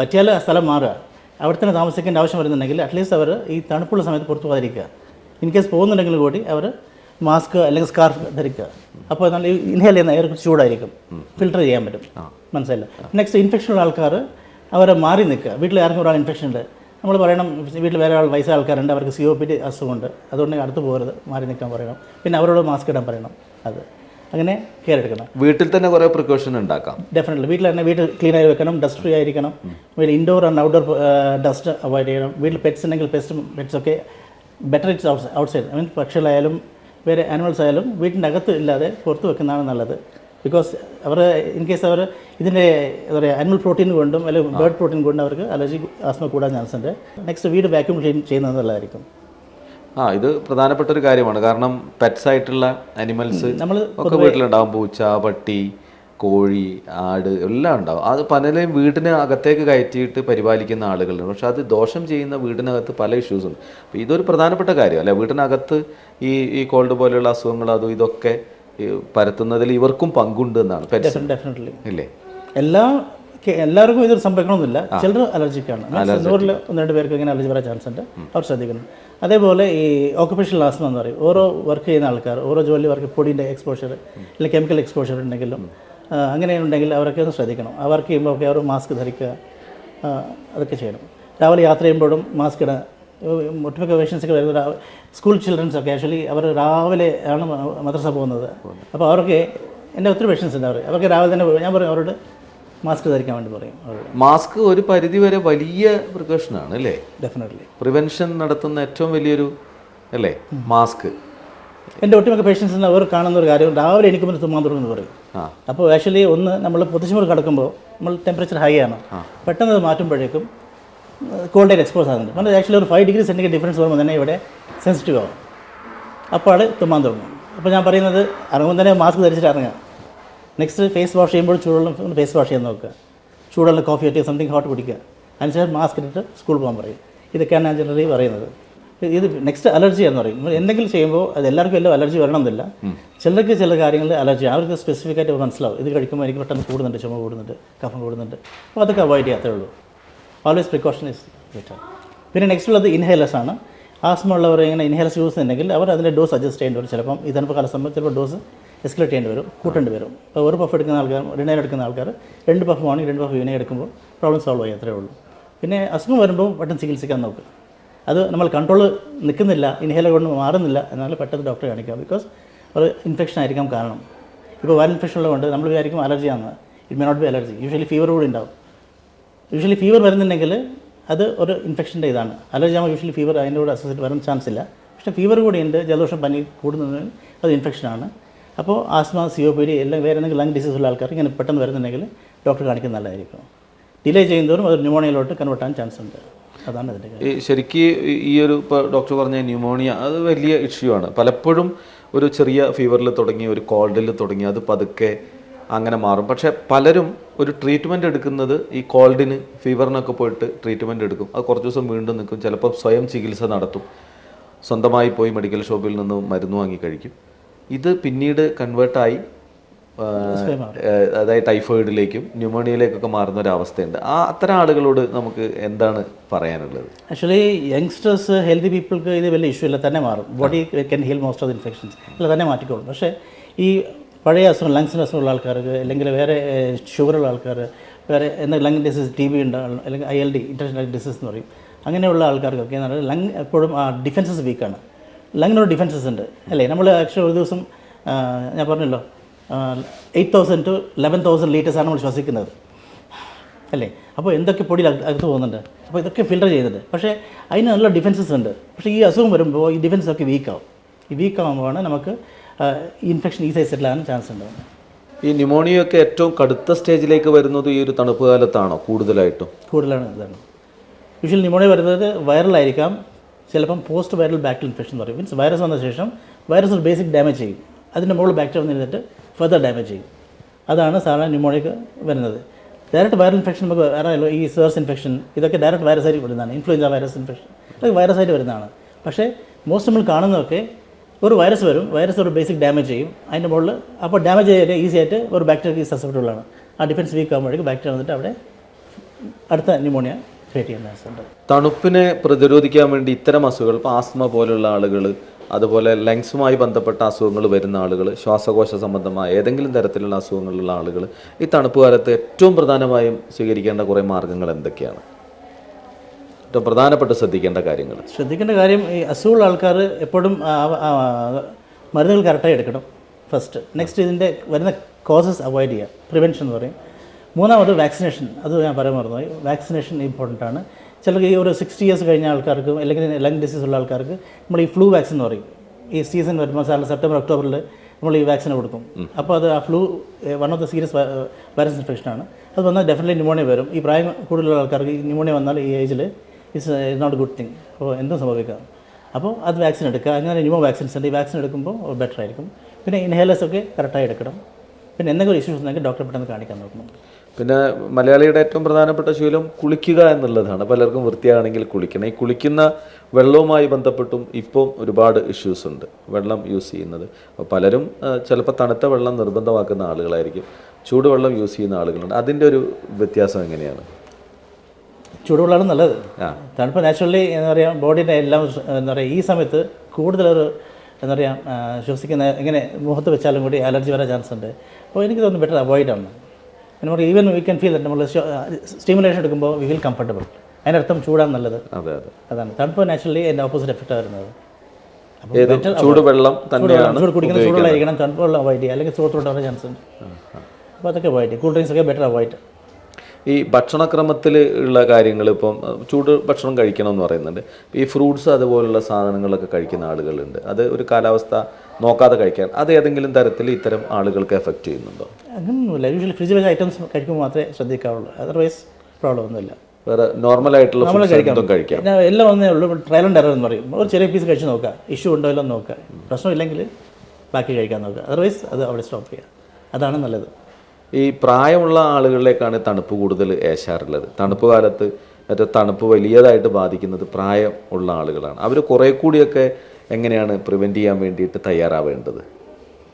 പറ്റിയാൽ സ്ഥലം മാറുക. അവിടെ തന്നെ താമസിക്കേണ്ട ആവശ്യം വരുന്നുണ്ടെങ്കിൽ അറ്റ്ലീസ്റ്റ് അവർ ഈ തണുപ്പുള്ള സമയത്ത് പുറത്തു പോകാതിരിക്കുക. ഇൻ കേസ് പോകുന്നുണ്ടെങ്കിൽ കൂടി അവർ മാസ്ക് അല്ലെങ്കിൽ സ്കാർഫ് ധരിക്കുക. അപ്പോൾ നല്ല ഇൻഹേൽ ചെയ്യുന്ന എയർ ചൂടായിരിക്കും. ഫിൽട്ടർ ചെയ്യാൻ പറ്റും. മനസ്സിലായില്ല? നെക്സ്റ്റ് ഇൻഫെക്ഷൻ ഉള്ള ആൾക്കാർ അവരെ മാറി നിൽക്കുക. വീട്ടിൽ ആർക്കും ഒരാൾ ഇൻഫെക്ഷൻ ഉണ്ട്. നമ്മൾ പറയണം വീട്ടിൽ വേറെ ആൾ വയസ്സായ ആൾക്കാരുണ്ട്. അവർക്ക് സി ഒ പി അസുഖമുണ്ട്. അതുകൊണ്ട് അടുത്ത് പോകരുത്. മാറി നിൽക്കാൻ പറയണം. പിന്നെ അവരോട് മാസ്ക് ഇടാൻ പറയണം. അത്. അങ്ങനെ കെയർ എടുക്കണം. വീട്ടിൽ തന്നെ കുറേ പ്രിക്കോഷൻ ഉണ്ടാക്കാം. ഡെഫിനറ്റ്ലി വീട്ടിൽ തന്നെ വീട്ടിൽ ക്ലീൻ ആയി വെക്കണം ഡസ്റ്റ് ഫ്രീ ആയിരിക്കണം. വീട്ടിൽ indoor and outdoor dust avoid ചെയ്യണം. വീട്ടിൽ പെറ്റ്സ് ഉണ്ടെങ്കിൽ പെറ്റ്സ് പെറ്റ്സ് ഒക്കെ better it's out outside I mean പക്ഷികളായാലും വേറെ ആനിമൽസ് ആയാലും വീട്ടിന്റെ അകത്ത് ഇല്ലാതെ പുറത്ത് വെക്കുന്നതാണ് നല്ലത്. ബിക്കോസ് അവർ ഇൻ കേസ് അവർ ഇതിന്റെ എന്താ പറയുക ആനിമൽ പ്രോട്ടീൻ കൊണ്ടും അല്ലെങ്കിൽ ബേർഡ് പ്രോട്ടീൻ കൊണ്ടും അവർക്ക് അലർജി ആസ്മ കൂടാൻ ചാൻസ് ഉണ്ട്. നെക്സ്റ്റ് വീട് വാക്യൂം ക്ലീൻ ചെയ്യുന്നത് നല്ലതായിരിക്കും. ആ ഇത് പ്രധാനപ്പെട്ട ഒരു കാര്യമാണ്. കാരണം പെറ്റ്സ് ആയിട്ടുള്ള അനിമൽസ് നമ്മൾ ഒക്കെ വീട്ടിലുണ്ടാവും. പൂച്ച പട്ടി കോഴി ആട് എല്ലാം ഉണ്ടാവും. അത് പലരെയും വീടിന് അകത്തേക്ക് കയറ്റിയിട്ട് പരിപാലിക്കുന്ന ആളുകളുണ്ട്. പക്ഷെ അത് ദോഷം ചെയ്യുന്ന വീടിനകത്ത് പല ഇഷ്യൂസ് ഉണ്ട്. അപ്പോൾ ഇതൊരു പ്രധാനപ്പെട്ട കാര്യം. അല്ലെ? വീടിനകത്ത് ഈ ഈ കോൾഡ് പോലെയുള്ള അസുഖങ്ങൾ അതും ഇതൊക്കെ പരത്തുന്നതിൽ ഇവർക്കും പങ്കുണ്ട് എന്നാണ്. ഇല്ലേ? എല്ലാ എല്ലാവർക്കും ഇതൊരു സംഭവിക്കണമെന്നില്ല. ചിലർ അലർജിക്കാണ്. നൂറിൽ ഒന്ന് രണ്ട് പേർക്ക് ഇങ്ങനെ അലർജി വരാൻ ചാൻസ് ഉണ്ട്. അവർ ശ്രദ്ധിക്കണം അതേപോലെ ഈ ഓക്കുപേഷണൽ ആസ്മ എന്ന് പറയും. ഓരോ വർക്ക് ചെയ്യുന്ന ആൾക്കാർ ഓരോ ജോലി വർക്ക് പൊടിന്റെ എക്സ്പോഷർ അല്ലെങ്കിൽ കെമിക്കൽ എക്സ്പോഷർ ഉണ്ടെങ്കിലും അങ്ങനെ ഉണ്ടെങ്കിൽ അവരൊക്കെ ഒന്ന് ശ്രദ്ധിക്കണം. ആ വർക്ക് ചെയ്യുമ്പോൾ ഒക്കെ അവർ മാസ്ക് ധരിക്കുക അതൊക്കെ ചെയ്യണം. രാവിലെ യാത്ര ചെയ്യുമ്പോഴും മാസ്ക് ഇടുക ഒട്ടുമിക്ക പേഷ്യൻസൊക്കെ വരുന്നത് സ്കൂൾ ചിൽഡ്രൻസ് ഒക്കെ ആക്ച്വലി അവർ രാവിലെ ആണ് മദ്രസ പോകുന്നത്. അപ്പോൾ അവർക്ക് എന്റെ ഒത്തിരി പേഷ്യൻസ് ഉണ്ട് അവർ അവർക്ക് രാവിലെ തന്നെ ഞാൻ പറയും അവരോട് മാസ്ക് ധരിക്കാൻ വേണ്ടി പറയും മാസ്ക് ഒരു പരിധി വരെ വലിയ പ്രിക്കോഷനാണ് അല്ലേ? ഡെഫിനറ്റ്ലി പ്രിവെൻഷൻ നടത്തുന്ന ഏറ്റവും വലിയൊരു അല്ലേ? മാസ്ക് എന്റെ ഒട്ടുമിക്ക പേഷ്യൻസിന് അവർ കാണുന്ന ഒരു കാര്യം രാവിലെ എനിക്ക് മുന്നേ തുമ്മാൻ തുടങ്ങുന്നു പറയും. അപ്പോൾ ആക്ച്വലി ഒന്ന് നമ്മൾ പൊതിച്ചുമുറി കിടക്കുമ്പോൾ നമ്മൾ ടെമ്പറേച്ചർ ഹൈ ആണ്. പെട്ടെന്ന് അത് മാറ്റുമ്പോഴേക്കും കോൾഡ് എയർ എക്സ്പോസ് ആകുന്നുണ്ട്. നമ്മൾ ആക്ച്വലി ഒരു ഫൈവ് ഡിഗ്രി സെന്റിഗ്രേഡ് ഡിഫറൻസ് വരുമ്പോൾ തന്നെ ഇവിടെ സെൻസിറ്റീവ് ആവും. അപ്പോൾ തുമ്മാൻ തുടങ്ങും അപ്പോൾ ഞാൻ പറയുന്നത് ഇറങ്ങുമ്പോൾ തന്നെ മാസ്ക് ധരിച്ചിട്ട് ഇറങ്ങുക. നെക്സ്റ്റ് ഫേസ് വാഷ് ചെയ്യുമ്പോൾ ചൂടുവെള്ളം ഫേസ് വാഷ് ചെയ്യാൻ നോക്കുക. ചൂടുള്ള കോഫി ആയിട്ട് സംതിങ് ഹോട്ട് കുടിക്കുക. അതിനുശേഷം മാസ്ക് ഇട്ടിട്ട് സ്കൂളിൽ പോകാൻ പറയും. ഇതൊക്കെയാണ് ഞാൻ ജനറലി പറയുന്നത്. ഇത് നെക്സ്റ്റ് അലർജി എന്ന് പറയും. എന്തെങ്കിലും ചെയ്യുമ്പോൾ അത് എല്ലാവർക്കും എല്ലാം അലർജി വരണമെന്നില്ല. ചിലർക്ക് ചില കാര്യങ്ങളിൽ അലർജി അവർക്ക് സ്പെസിഫിക് ആയിട്ട് മനസ്സിലാവും. ഇത് കഴിക്കുമ്പോൾ എനിക്ക് പെട്ടെന്ന് കൂടുന്നുണ്ട് ചുമ കൂടുന്നുണ്ട് കഫം കൂടുന്നുണ്ട്. അപ്പോൾ അതൊക്കെ അവോയ്ഡ് ചെയ്യാത്തേ ഉള്ളൂ. ഓൾവേസ് പ്രിക്കോഷൻ ഇസ് ബെറ്റർ പിന്നെ നെക്സ്റ്റ് ഉള്ളത് ഇൻഹേലേഴ്സ് ആണ്. ആസ്മ ഉള്ളവർ ഇങ്ങനെ ഇൻഹേലേഴ്സ് യൂസ് ഉണ്ടെങ്കിൽ അവർ അതിന്റെ ഡോസ് അഡ്ജസ്റ്റ് ചെയ്യേണ്ടി വരും. ചിലപ്പം ഈ കാലം സമയത്ത് ചിലപ്പോൾ ഡോസ് എസ്കലേറ്റ് ചെയ്യേണ്ടി വരും കൂട്ടേണ്ടി വരും. ഇപ്പോൾ ഒരു പഫ് എടുക്കുന്ന ആൾക്കാർ രണ്ടായിരം എടുക്കുന്ന ആൾക്കാർ രണ്ട് പഫ് ആണെങ്കിൽ രണ്ട് പഫ് വിനയ എടുക്കുമ്പോൾ പ്രോബ്ലം സോൾവ് ആയി അത്രേ ഉള്ളൂ. പിന്നെ അസുഖം വരുമ്പോൾ പെട്ടെന്ന് ചികിത്സിക്കാൻ നോക്കുക അത് നമ്മൾ കൺട്രോൾ നിൽക്കുന്നില്ല ഇൻഹേലർ കൊണ്ട് മാറുന്നില്ല എന്നാൽ പെട്ടെന്ന് ഡോക്ടറെ കാണിക്കാം ബിക്കോസ് ഒരു ഇൻഫെക്ഷൻ ആയിരിക്കാം കാരണം. ഇപ്പോൾ വൈറൽ ഇൻഫെക്ഷൻ ഉള്ളതുകൊണ്ട് നമ്മൾ വിചാരിക്കും അലർജി ആണ്. It may not be allergy usually fever കൂടി ഉണ്ടാവും. യൂഷ്വലി ഫീവർ വരുന്നുണ്ടെങ്കിൽ അത് ഒരു ഇൻഫെക്ഷന്റെ ഇതാണ്. അലർജി ആകുമ്പോൾ യൂഷ്വലി ഫീവർ അതിന്റെ കൂടെ അസോസിയേറ്റ് വരാൻ ചാൻസ് ഇല്ല. പക്ഷേ ഫീവർ കൂടി ഉണ്ട് ജലദോഷം പനി കൂടുന്നതിന് അത് ഇൻഫെക്ഷനാണ് അപ്പോൾ asthma C O P D എല്ലാം വേറെ എന്തെങ്കിലും ലങ് ഡിസീസ് ഉള്ള ആൾക്കാർ ഇങ്ങനെ പെട്ടെന്ന് വരുന്നുണ്ടെങ്കിൽ ഡോക്ടർ കാണിക്കുന്നത് നല്ലതായിരിക്കും. ഡിലേ ചെയ്യുന്നതോറും അത് ന്യൂമോണിയയിലോട്ട് കൺവേർട്ട് ആകാൻ ചാൻസ് ഉണ്ട്. അതാണ് ഇതിന്റെ ശരിക്ക് ഈ ഒരു ഇപ്പോൾ ഡോക്ടർ പറഞ്ഞ ന്യൂമോണിയ അത് വലിയ ഇഷ്യൂ ആണ്. പലപ്പോഴും ഒരു ചെറിയ ഫീവറിൽ തുടങ്ങി ഒരു കോൾഡിൽ തുടങ്ങി അത് പതുക്കെ അങ്ങനെ മാറും. പക്ഷേ പലരും ഒരു ട്രീറ്റ്മെന്റ് എടുക്കുന്നത് ഈ കോൾഡിന് ഫീവറിനൊക്കെ പോയിട്ട് ട്രീറ്റ്മെന്റ് എടുക്കും. അത് കുറച്ച് ദിവസം വീണ്ടും നിൽക്കും. ചിലപ്പോൾ സ്വയം ചികിത്സ നടത്തും. സ്വന്തമായി പോയി മെഡിക്കൽ ഷോപ്പിൽ നിന്ന് മരുന്ന് വാങ്ങി കഴിക്കും. ഇത് പിന്നീട് കൺവേർട്ടായി അതായത് ടൈഫോയിഡിലേക്കും ന്യൂമോണിയയിലേക്കൊക്കെ മാറുന്ന ഒരു അവസ്ഥയുണ്ട് ആ അത്തരം ആളുകളോട് നമുക്ക് എന്താണ് പറയാനുള്ളത്? ആക്ച്വലി യങ്സ്റ്റേഴ്സ് ഹെൽത്തി പീപ്പിൾക്ക് ഇത് വലിയ ഇഷ്യൂ ഇല്ല തന്നെ മാറും. Body can heal most of the infections ഇല്ല തന്നെ മാറ്റിക്കോളും. പക്ഷേ ഈ പഴയ അസുഖം ലങ്സിന് അസുഖമുള്ള ആൾക്കാർക്ക് അല്ലെങ്കിൽ വേറെ ഷുഗറുള്ള ആൾക്കാർ വേറെ എന്താ ലങ് ഡിസീസ് ടി ബി ഉണ്ടാകും അല്ലെങ്കിൽ I L D international disease എന്ന് പറയും. അങ്ങനെയുള്ള ആൾക്കാർക്കൊക്കെ എന്ന് പറഞ്ഞാൽ ലങ് എപ്പോഴും ആ ഡിഫൻസസ് വീക്കാണ് ലങ്ങിനൊരു ഡിഫൻസസ് ഉണ്ട്. അല്ലേ? നമ്മൾ ആക്ച്വലി ഒരു ദിവസം ഞാൻ പറഞ്ഞല്ലോ eight thousand to eleven thousand ലീറ്റേഴ്സാണ് നമ്മൾ ശ്വസിക്കുന്നത്. അല്ലേ? അപ്പോൾ എന്തൊക്കെ പൊടി അകത്ത് പോകുന്നുണ്ട്? അപ്പോൾ ഇതൊക്കെ ഫിൽട്ടർ ചെയ്യുന്നുണ്ട് പക്ഷേ അതിന് നല്ല ഡിഫൻസസ് ഉണ്ട്. പക്ഷേ ഈ അസുഖം വരുമ്പോൾ ഈ ഡിഫൻസ് ഒക്കെ വീക്കാവും ഈ വീക്കാവുമ്പോഴാണ് നമുക്ക് ഇൻഫെക്ഷൻ ഈ സെറ്റിൽ ആകാൻ ചാൻസ് ഉണ്ടാകുന്നത് ഈ ന്യൂമോണിയ ഒക്കെ ഏറ്റവും കടുത്ത സ്റ്റേജിലേക്ക് വരുന്നത് ഈ ഒരു തണുപ്പ് കാലത്താണോ? കൂടുതലായിട്ടും? കൂടുതലാണ് ഇതാണ്. യൂഷ്വൽ ന്യൂമോണിയ വരുന്നത് വൈറലായിരിക്കാം ചിലപ്പം പോസ്റ്റ് വൈറൽ ബാക്ടീരിയൽ ഇൻഫെക്ഷൻ എന്ന് പറയും. മീൻസ് വൈറസ് വന്ന ശേഷം വൈറസ് ഒരു ബേസിക് ഡാമേജ് ചെയ്യും. അതിന്റെ മുകളിൽ ബാക്ടീരിയ വന്നിരുന്നിട്ട് ഫെർദർ ഡാമേജ് ചെയ്യും. അതാണ് സാധാരണ ന്യൂമോണിയക്ക് വരുന്നത്. ഡയറക്റ്റ് വൈറൽ ഇൻഫെക്ഷൻ നമുക്ക് അറിയാമല്ലോ ഈ സേഴ്സ് ഇൻഫെക്ഷൻ ഇതൊക്കെ ഡയറക്റ്റ് വൈറസ് ആയിട്ട് വരുന്നതാണ്. ഇൻഫ്ലുവൻസ വൈറസ് ഇൻഫെക്ഷൻ ഇതൊക്കെ വൈറസ് ആയിട്ട് വരുന്നതാണ്. പക്ഷേ മോസ്റ്റ് നമ്മൾ കാണുന്നതൊക്കെ ഒരു വൈറസ് വരും വൈറസ് ഒരു ബേസിക് ഡാമേജ് ചെയ്യും. അതിന്റെ മുകളിൽ അപ്പോൾ ഡാമേജ് ചെയ്തിട്ട് ഈസി ആയിട്ട് ഒരു ബാക്ടീരിയ സസെപ്റ്റബിൾ ആണ്. ആ ഡിഫൻസ് വീക്ക് ആകുമ്പോഴേക്കും ബാക്ടീരിയ വന്നിട്ട് അവിടെ അടുത്ത ന്യൂമോണിയ ചാൻസ് ഉണ്ട്. തണുപ്പിനെ പ്രതിരോധിക്കാൻ വേണ്ടി ഇത്തരം അസുഖങ്ങൾ ഇപ്പോൾ ആസ്മ പോലുള്ള ആളുകൾ അതുപോലെ ലങ്സുമായി ബന്ധപ്പെട്ട അസുഖങ്ങൾ വരുന്ന ആളുകൾ ശ്വാസകോശ സംബന്ധമായ ഏതെങ്കിലും തരത്തിലുള്ള അസുഖങ്ങളുള്ള ആളുകൾ ഈ തണുപ്പ് കാലത്ത് ഏറ്റവും പ്രധാനമായും സ്വീകരിക്കേണ്ട കുറേ മാർഗങ്ങൾ എന്തൊക്കെയാണ്? ഏറ്റവും പ്രധാനപ്പെട്ട ശ്രദ്ധിക്കേണ്ട കാര്യങ്ങൾ. ശ്രദ്ധിക്കേണ്ട കാര്യം ഈ അസുഖമുള്ള ആൾക്കാർ എപ്പോഴും മരുന്നുകൾ കറക്റ്റായി എടുക്കണം. ഫസ്റ്റ് നെക്സ്റ്റ് ഇതിന്റെ വരുന്ന കോസസ് അവോയ്ഡ് ചെയ്യുക. പ്രിവെൻഷൻ എന്ന് പറയും. മൂന്നാമത് വാക്സിനേഷൻ. അത് ഞാൻ പറയാൻ മറന്നുപോയി. വാക്സിനേഷൻ ഇമ്പോർട്ടന്റ് ആണ്. ചിലർക്ക് ഈ ഒരു സിക്സ്റ്റി ഇയേഴ്സ് കഴിഞ്ഞ ആൾക്കാർക്ക് അല്ലെങ്കിൽ ലങ് ഡിസീസ് ഉള്ള ആൾക്കാർക്ക് നമ്മൾ ഈ ഫ്ലൂ വാക്സിൻ എന്ന് പറയും. ഈ സീസൺ വരുമ്പോൾ സാറിന് സെപ്റ്റംബർ ഒക്ടോബറിൽ നമ്മൾ ഈ വാക്സിൻ കൊടുക്കും. അപ്പോൾ അത് ആ flu one of the serious virus infection ആണ്. അത് വന്നാൽ ഡെഫിനറ്റ്ലി ന്യൂമോണിയ വരും. ഈ പ്രായം കൂടുതലുള്ള ആൾക്കാർക്ക് ഈ ന്യൂമോണിയ വന്നാൽ ഈ ഏജിൽ ഇറ്റ്സ് നോട്ട് ഗുഡ് തിങ് അപ്പോൾ എന്തും സംഭവിക്കാം. അപ്പോൾ അത് വാക്സിൻ എടുക്കുക. അങ്ങനെ ന്യൂമോ വാക്സിൻസ് ഉണ്ട്. ഈ വാക്സിൻ എടുക്കുമ്പോൾ ബെറ്റർ ആയിരിക്കും. പിന്നെ ഇൻഹേലേഴ്സ് ഒക്കെ കറക്റ്റായി എടുക്കണം. പിന്നെ എന്തെങ്കിലും ഇഷ്യൂസ് ഉണ്ടെങ്കിൽ ഡോക്ടറെ പെട്ടെന്ന് കാണിക്കാൻ നോക്കണം. പിന്നെ മലയാളിയുടെ ഏറ്റവും പ്രധാനപ്പെട്ട ശീലം കുളിക്കുക എന്നുള്ളതാണ്. പലർക്കും വൃത്തിയാണെങ്കിൽ കുളിക്കണം. ഈ കുളിക്കുന്ന വെള്ളവുമായി ബന്ധപ്പെട്ടും ഇപ്പം ഒരുപാട് ഇഷ്യൂസ് ഉണ്ട്. വെള്ളം യൂസ് ചെയ്യുന്നത്. അപ്പോൾ പലരും ചിലപ്പോൾ തണുത്ത വെള്ളം നിർബന്ധമാക്കുന്ന ആളുകളായിരിക്കും. ചൂടുവെള്ളം യൂസ് ചെയ്യുന്ന ആളുകളുണ്ട്. അതിന്റെ ഒരു വ്യത്യാസം എങ്ങനെയാണ്? ചൂടുവെള്ളമാണ് നല്ലത്. ആ. തണുപ്പ് നാച്ചുറലി എന്താ പറയുക ബോഡീന്റെ എല്ലാം എന്താ പറയുക ഈ സമയത്ത് കൂടുതലൊരു എന്താ പറയുക ശ്വസിക്കുന്ന ഇങ്ങനെ മുഖത്ത് വെച്ചാലും കൂടി അലർജി വരാൻ ചാൻസ് ഉണ്ട്. അപ്പോൾ എനിക്ക് തോന്നുന്നു ബെറ്റർ അവോയ്ഡ് ആണ്. നമുക്ക് ഈവൻ വി ക്യാൻ ഫീൽ നമ്മൾ സ്റ്റിമുലേഷൻ എടുക്കുമ്പോൾ വി ഫീൽ കംഫർട്ടബിൾ അതിന്റെ അർത്ഥം ചൂടാണ് നല്ലത്. അതെ അതെ. അതാണ്. തണുപ്പ് നാച്ചുറലി എന്റെ ഓപ്പോസിറ്റ് എഫക്റ്റ് വരുന്നത്. ചൂടുവെള്ളം തന്നെയാണ് ചൂട് കുടിക്കുന്ന ചൂടുള്ളായിരിക്കണം തണുപ്പ് വെള്ളം അവോയ്ഡ് ചെയ്യുക. അല്ലെങ്കിൽ വരാൻ ചാൻസ് ഉണ്ട്. അപ്പോൾ അതൊക്കെ അവോയ്ഡ് ചെയ്യും കൂൾ ഡ്രിങ്ക്സ് ഒക്കെ ബെറ്റർ അവോയ്ഡ് ഈ ഭക്ഷണക്രമത്തിൽ ഉള്ള കാര്യങ്ങൾ ഇപ്പം ചൂട് ഭക്ഷണം കഴിക്കണം എന്ന് പറയുന്നുണ്ട്. ഈ ഫ്രൂട്ട്സ് അതുപോലുള്ള സാധനങ്ങളൊക്കെ കഴിക്കുന്ന ആളുകളുണ്ട്. അത് ഒരു കാലാവസ്ഥ നോക്കാതെ കഴിക്കാൻ അത് ഏതെങ്കിലും തരത്തിൽ ഇത്തരം ആളുകൾക്ക് എഫക്റ്റ് ചെയ്യുന്നുണ്ടോ? അങ്ങനെയൊന്നുമില്ല യൂഷ്വലി ഫ്രിഡ്ജിൽ വെച്ച ഐറ്റംസ് കഴിക്കുമ്പോൾ മാത്രമേ ശ്രദ്ധിക്കാവുള്ളൂ. അതർവൈസ് പ്രോബ്ലം ഒന്നുമില്ല. വേറെ നോർമൽ ആയിട്ടുള്ള കഴിക്കാം. പിന്നെ എല്ലാം ഒന്നേ ഉള്ളൂ. ട്രയൽ ആൻഡ് എറർ എന്ന് പറയും. ഒരു ചെറിയ പീസ് കഴിച്ച് നോക്കുക. ഇഷ്യൂ ഉണ്ടോ ഇല്ലെന്ന് നോക്കുക. പ്രശ്നമില്ലെങ്കിൽ ബാക്കി കഴിക്കാൻ നോക്കുക. അതർവൈസ് അത് അവിടെ സ്റ്റോപ്പ് ചെയ്യുക. അതാണ് നല്ലത്. ഈ പ്രായമുള്ള ആളുകളിലേക്കാണ് തണുപ്പ് കൂടുതൽ ഏശാറുള്ളത്. തണുപ്പ് കാലത്ത് മറ്റേ തണുപ്പ് വലിയതായിട്ട് ബാധിക്കുന്നത് പ്രായം ഉള്ള ആളുകളാണ്. അവർ കുറേ കൂടിയൊക്കെ എങ്ങനെയാണ് പ്രിവെന്റ് ചെയ്യാൻ വേണ്ടിയിട്ട് തയ്യാറാവേണ്ടത്?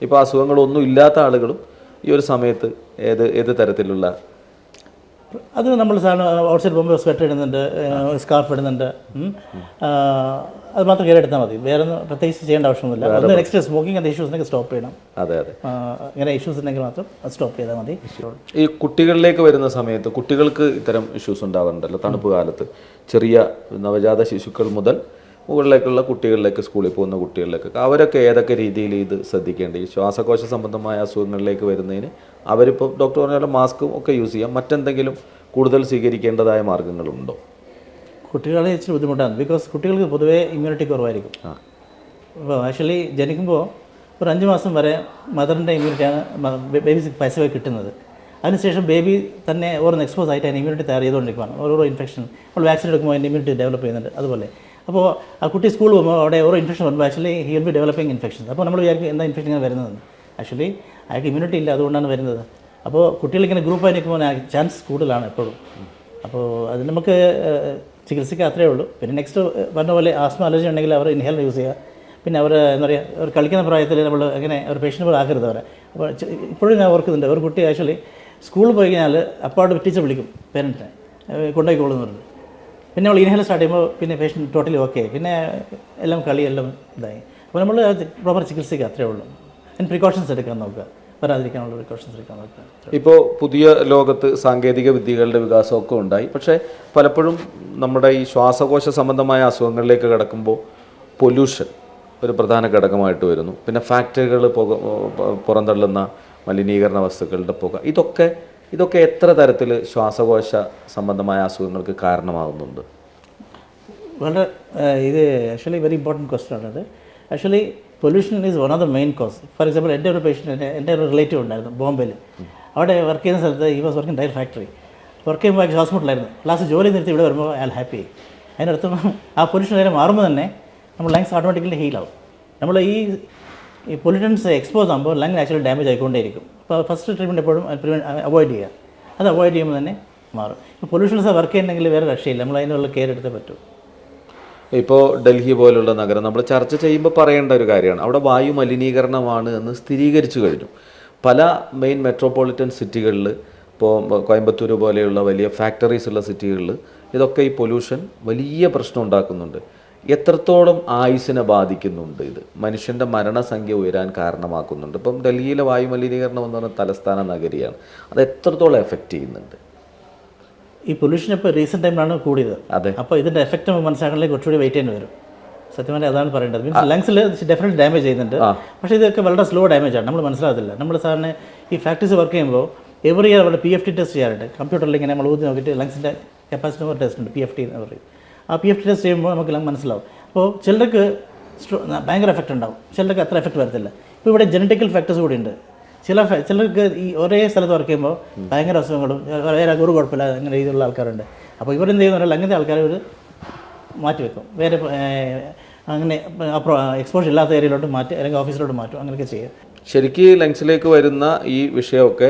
ഇപ്പോൾ അസുഖങ്ങളൊന്നും ഇല്ലാത്ത ആളുകളും ഈ ഒരു സമയത്ത് ഏത് ഏത് തരത്തിലുള്ള അത് നമ്മൾ സാധാരണ ഔട്ട്സൈഡ് പോകുമ്പോൾ സ്വെറ്റർ ഇടുന്നുണ്ട് സ്കാർഫ് ഇടുന്നുണ്ട്. അത് മാത്രം കയറി എടുത്താൽ മതി. വേറെ ഒന്നും പ്രത്യേകിച്ച് ചെയ്യേണ്ട ആവശ്യമൊന്നുമില്ല. ഒന്ന് നെക്സ്റ്റ് സ്മോക്കിംഗ് അത് ഇഷ്യൂസ് ഉണ്ടെങ്കിൽ സ്റ്റോപ്പ് ചെയ്യണം. അതെ അതെ. അങ്ങനെ ഇങ്ങനെ ഇഷ്യൂസ് ഉണ്ടെങ്കിൽ മാത്രം അത് സ്റ്റോപ്പ് ചെയ്താൽ മതി. ഈ കുട്ടികളിലേക്ക് വരുന്ന സമയത്ത് കുട്ടികൾക്ക് ഇത്തരം ഇഷ്യൂസ് ഉണ്ടാവാറുണ്ടല്ലോ തണുപ്പ് കാലത്ത്. ചെറിയ നവജാത ശിശുക്കൾ മുതൽ മുകളിലേക്കുള്ള കുട്ടികളിലേക്ക് സ്കൂളിൽ പോകുന്ന കുട്ടികളിലേക്കൊക്കെ അവരൊക്കെ ഏതൊക്കെ രീതിയിൽ ഇത് ശ്രദ്ധിക്കേണ്ടത്? ഈ ശ്വാസകോശ സംബന്ധമായ അസുഖങ്ങളിലേക്ക് വരുന്നതിന് അവരിപ്പോൾ ഡോക്ടർ പറഞ്ഞ മാസ്കും ഒക്കെ യൂസ് ചെയ്യാം. മറ്റെന്തെങ്കിലും കൂടുതൽ സ്വീകരിക്കേണ്ടതായ മാർഗങ്ങളുണ്ടോ? കുട്ടികളെ ഇച്ചിരി ബുദ്ധിമുട്ടാണ്. ബിക്കോസ് കുട്ടികൾക്ക് പൊതുവേ ഇമ്മ്യൂണിറ്റി കുറവായിരിക്കും. ആ. അപ്പോൾ ആക്ച്വലി ജനിക്കുമ്പോൾ ഒരു അഞ്ച് മാസം വരെ മദറിന്റെ ഇമ്മ്യൂണിറ്റിയാണ് ബേബിക്ക് പൈസ കിട്ടുന്നത്. അതിനുശേഷം ബേബി തന്നെ ഓരോന്ന് എക്സ്പോസ് ആയിട്ട് അതിന് ഇമ്മ്യൂണിറ്റി തയ്യാർ ചെയ്തുകൊണ്ടിരിക്കുകയാണ് ഓരോരോ ഇൻഫെക്ഷൻ നമ്മൾ വാക്സിൻ എടുക്കുമ്പോൾ അതിന്റെ ഇമ്മ്യൂണിറ്റി ഡെവലപ്പ് ചെയ്യുന്നുണ്ട്. അതുപോലെ അപ്പോൾ ആ കുട്ടി സ്കൂളിൽ പോകുമ്പോൾ അവിടെ ഓരോ ഇൻഫെക്ഷൻ വരുമ്പോൾ actually he will be developing infections അപ്പോൾ നമ്മൾ വിചാരിക്കും എന്താ ഇൻഫെക്ഷൻ ഇങ്ങനെ വരുന്നതെന്ന്? ആക്ച്വലി അയാൾക്ക് ഇമ്മ്യൂണിറ്റി ഇല്ല. അതുകൊണ്ടാണ് വരുന്നത്. അപ്പോൾ കുട്ടികളിങ്ങനെ ഗ്രൂപ്പായി നിൽക്കുമ്പോൾ ചാൻസ് കൂടുതലാണ് എപ്പോഴും. അപ്പോൾ അത് നമുക്ക് ചികിത്സിക്കാൻ ചികിത്സിക്കുക അത്രേ ഉള്ളൂ. പിന്നെ നെക്സ്റ്റ് പറഞ്ഞ പോലെ ആസ്മ അലർജി ഉണ്ടെങ്കിൽ അവർ ഇൻഹേലർ യൂസ് ചെയ്യുക. പിന്നെ അവർ എന്താ പറയുക അവർ കളിക്കുന്ന പ്രായത്തിൽ നമ്മൾ അങ്ങനെ അവർ പേഷ്യന്റ് പോലെ ആക്കരുത് അവരെ. അപ്പോൾ ഇപ്പോഴും ഞാൻ ഓർക്കുന്നുണ്ട്. ഒരു കുട്ടി ആക്ച്വലി സ്കൂളിൽ പോയി കഴിഞ്ഞാൽ അപ്പാട് ടീച്ചർ വിളിക്കും പേരന്റിനെ കൊണ്ടുപോയിക്കോളൂ എന്ന് പറഞ്ഞു. പിന്നെ നമ്മൾ ഇൻഹേലർ സ്റ്റാർട്ട് ചെയ്യുമ്പോൾ പിന്നെ പേഷ്യന്റ് ടോട്ടലി ഓക്കെ പിന്നെ എല്ലാം കളി എല്ലാം ഇതായി. അപ്പോൾ നമ്മൾ പ്രോപ്പർ ചികിത്സയ്ക്ക് അത്രേ ഉള്ളൂ. അതിന് പ്രിക്കോഷൻസ് എടുക്കാൻ നോക്കുക. വരാതിരിക്കാനുള്ള പ്രിക്കോഷൻസ് എടുക്കാൻ നോക്കുക. ഇപ്പോൾ പുതിയ ലോകത്ത് സാങ്കേതിക വിദ്യകളുടെ വികാസമൊക്കെ ഉണ്ടായി. പക്ഷേ പലപ്പോഴും നമ്മുടെ ഈ ശ്വാസകോശ സംബന്ധമായ അസുഖങ്ങളിലേക്ക് കിടക്കുമ്പോൾ പൊല്യൂഷൻ ഒരു പ്രധാന ഘടകമായിട്ട് വരുന്നു. പിന്നെ ഫാക്ടറികൾ പുക പുറന്തള്ളുന്ന മലിനീകരണ വസ്തുക്കളുടെ പുക ഇതൊക്കെ ഇതൊക്കെ എത്ര തരത്തിൽ ശ്വാസകോശ സംബന്ധമായ അസുഖങ്ങൾക്ക് കാരണമാകുന്നുണ്ട്? വളരെ ഇത് ആക്ച്വലി വെരി ഇമ്പോർട്ടന്റ് ക്വസ്റ്റൻ ആണത് actually pollution is one of the main cause for example എന്റെ ഒരു പേഷ്യന്റ് എന്റെ ഒരു റിലേറ്റീവ് ഉണ്ടായിരുന്നു ബോംബെയിൽ അവിടെ വർക്ക് ചെയ്യുന്ന സ്ഥലത്ത് ഈ was working tyre factory work ചെയ്യുമ്പോൾ ഹോസ്പിറ്റലായിരുന്നു ലാസ്റ്റ് ജോലി നിർത്തി ഇവിടെ വരുമ്പോൾ അയാൾ ഹാപ്പി അതിനർത്ഥം ആ പൊല്യൂഷൻ നേരെ മാറുമ്പോൾ തന്നെ നമ്മൾ ലങ്സ് ഓട്ടോമാറ്റിക്കലി ഹീലാവും നമ്മൾ ഈ ഈ പൊല്യൂട്ടൻസ് എക്സ്പോസ് ആകുമ്പോൾ ലങ് ആക്ച്വലി ഡാമേജ് ആയിക്കൊണ്ടേയിരിക്കും. ഫസ്റ്റ് ട്രീറ്റ്മെന്റ് എപ്പോഴും അവോയ്ഡ് ചെയ്യുക. അത് അവോയ്ഡ് ചെയ്യുമ്പോൾ തന്നെ മാറും. ഇപ്പോൾ പൊല്യൂഷൻസ് വർക്ക് ചെയ്യണമെങ്കിൽ വേറെ രക്ഷയില്ല. നമ്മൾ അതിനുള്ള കെയർ എടുത്തേ പറ്റൂ. ഇപ്പോൾ ഡൽഹി പോലുള്ള നഗരം നമ്മൾ ചർച്ച ചെയ്യുമ്പോൾ പറയേണ്ട ഒരു കാര്യമാണ്. അവിടെ വായു മലിനീകരണമാണ് എന്ന് സ്ഥിരീകരിച്ചു കഴിഞ്ഞു. പല മെയിൻ മെട്രോപൊളിറ്റൻ സിറ്റികളിൽ ഇപ്പോൾ കോയമ്പത്തൂർ പോലെയുള്ള വലിയ ഫാക്ടറീസ് ഉള്ള സിറ്റികളിൽ ഇതൊക്കെ ഈ പൊല്യൂഷൻ വലിയ പ്രശ്നം ഉണ്ടാക്കുന്നുണ്ട്. എത്രത്തോളം ആയുസ്സിനെ ബാധിക്കുന്നുണ്ട് ഇത്? മനുഷ്യന്റെ മരണസംഖ്യ ഉയരാൻ കാരണമാക്കുന്നുണ്ട്. ഇപ്പം ഡൽഹിയിലെ വായു മലിനീകരണം എന്ന് പറഞ്ഞ തലസ്ഥാന നഗരിയാണ്. അത് എത്രത്തോളം എഫക്റ്റ് ചെയ്യുന്നുണ്ട്? ഈ പൊല്യൂഷൻ ഇപ്പോൾ റീസെന്റ് ടൈമിലാണ് കൂടിയത്. അതെ. അപ്പോൾ ഇതിന്റെ എഫക്റ്റ് നമുക്ക് മനസ്സിലാക്കണമെങ്കിൽ കുറച്ചുകൂടി വെയിറ്റ് ചെയ്യേണ്ടി വരും. സത്യം പറഞ്ഞാൽ അതാണ് പറയേണ്ടത്. മീൻസ് ലങ്സിൽ ഡെഫിനറ്റ് ഡാമേജ് ചെയ്യുന്നുണ്ട്. പക്ഷേ ഇതൊക്കെ വളരെ സ്ലോ ഡാമേജ് ആണ്. നമ്മൾ മനസ്സിലാകത്തില്ല. നമ്മൾ സാറിന് ഈ ഫാക്ടറീസ് വർക്ക് ചെയ്യുമ്പോൾ എവറി ഇയർ അവിടെ പി എഫ് ടി ടെസ്റ്റ് ചെയ്യാറുണ്ട്. കമ്പ്യൂട്ടറിൽ ഇങ്ങനെ നമ്മൾ ഊതി നോക്കിയിട്ട് ലങ്സിന്റെ കപ്പാസിറ്റി ടെസ്റ്റ് ഉണ്ട്. പി എഫ് ടി എന്ന് പറയും. ആ പി എഫ് ടി ടെസ്റ്റ് ചെയ്യുമ്പോൾ നമുക്ക് മനസ്സിലാവും. അപ്പോൾ ചിലർക്ക് ഭയങ്കര എഫക്റ്റ് ഉണ്ടാവും. ചിലർക്ക് അത്ര എഫക്റ്റ് വരത്തില്ല. ഇപ്പോൾ ഇവിടെ ജനറ്റിക്കൽ ഫാക്ടേഴ്സ് കൂടി ഉണ്ട്. ചില ചിലർക്ക് ഈ ഒരേ സ്ഥലത്ത് വർക്ക് ചെയ്യുമ്പോൾ ഭയങ്കര അസുഖങ്ങളും വേറെ ഒരു കുഴപ്പമില്ല അങ്ങനെ രീതിയിലുള്ള ആൾക്കാരുണ്ട്. അപ്പോൾ ഇവരെന്ത് ചെയ്യുന്നില്ല അങ്ങനത്തെ ആൾക്കാർ ഇവർ മാറ്റിവെക്കും വേറെ അങ്ങനെ അങ്ങനെ എക്സ്പോഷർ ഇല്ലാത്ത ഏരിയയിലോട്ട് മാറ്റി അല്ലെങ്കിൽ ഓഫീസിലോട്ട് മാറ്റും. അങ്ങനെയൊക്കെ ചെയ്യും. ശരിക്ക് ലങ്സിലേക്ക് വരുന്ന ഈ വിഷയമൊക്കെ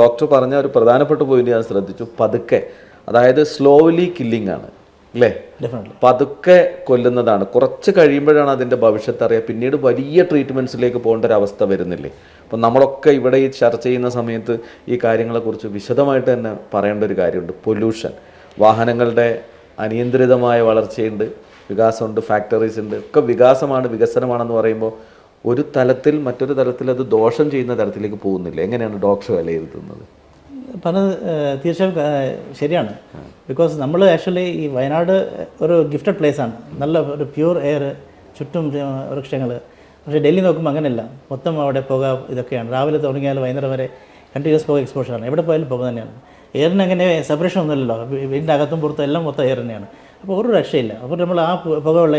ഡോക്ടർ പറഞ്ഞ ഒരു പ്രധാനപ്പെട്ട പോയിന്റ് ഞാൻ ശ്രദ്ധിച്ചു. പതുക്കെ. അതായത് സ്ലോലി കില്ലിംഗ് ആണ്. അല്ലേ അപ്പൊ പതുക്കെ കൊല്ലുന്നതാണ്. കുറച്ച് കഴിയുമ്പോഴാണ് അതിന്റെ ഭവിഷ്യത്ത് അറിയുക. പിന്നീട് വലിയ ട്രീറ്റ്മെന്റ്സിലേക്ക് പോകേണ്ട ഒരു അവസ്ഥ വരുന്നില്ലേ? അപ്പം നമ്മളൊക്കെ ഇവിടെ ഈ ചർച്ച ചെയ്യുന്ന സമയത്ത് ഈ കാര്യങ്ങളെ കുറിച്ച് വിശദമായിട്ട് തന്നെ പറയേണ്ട ഒരു കാര്യമുണ്ട്. പൊല്യൂഷൻ വാഹനങ്ങളുടെ അനിയന്ത്രിതമായ വളർച്ചയുണ്ട്. വികാസമുണ്ട്. ഫാക്ടറീസ് ഉണ്ട്. ഒക്കെ വികാസമാണ് വികസനമാണെന്ന് പറയുമ്പോൾ ഒരു തലത്തിൽ മറ്റൊരു തലത്തിൽ അത് ദോഷം ചെയ്യുന്ന തരത്തിലേക്ക് പോകുന്നില്ല? എങ്ങനെയാണ് ഡോക്ടർ വിലയിരുത്തുന്നത്? പറഞ്ഞത് തീർച്ചയായും ശരിയാണ്. ബിക്കോസ് നമ്മൾ ആക്ച്വലി ഈ വയനാട് ഒരു ഗിഫ്റ്റഡ് പ്ലേസ് ആണ്. നല്ല ഒരു പ്യൂർ എയർ ചുറ്റും വൃക്ഷങ്ങൾ പക്ഷേ ഡൽഹി നോക്കുമ്പോൾ അങ്ങനെയല്ല. മൊത്തം അവിടെ പുക ഇതൊക്കെയാണ്. രാവിലെ തുടങ്ങിയാൽ വൈകുന്നേരം വരെ കണ്ടിന്യൂസ് പുക എക്സ്പോഷറാണ് എവിടെ പോയാലും പുക തന്നെയാണ്. എയറിന് അങ്ങനെ സെപ്പറേഷൻ ഒന്നുമില്ലല്ലോ. വീടിന്റെ അകത്തും പുറത്തും എല്ലാം മൊത്തം എയർ തന്നെയാണ്. അപ്പോൾ ഒരു രക്ഷയില്ല. അപ്പോൾ നമ്മൾ ആ പുകയുള്ള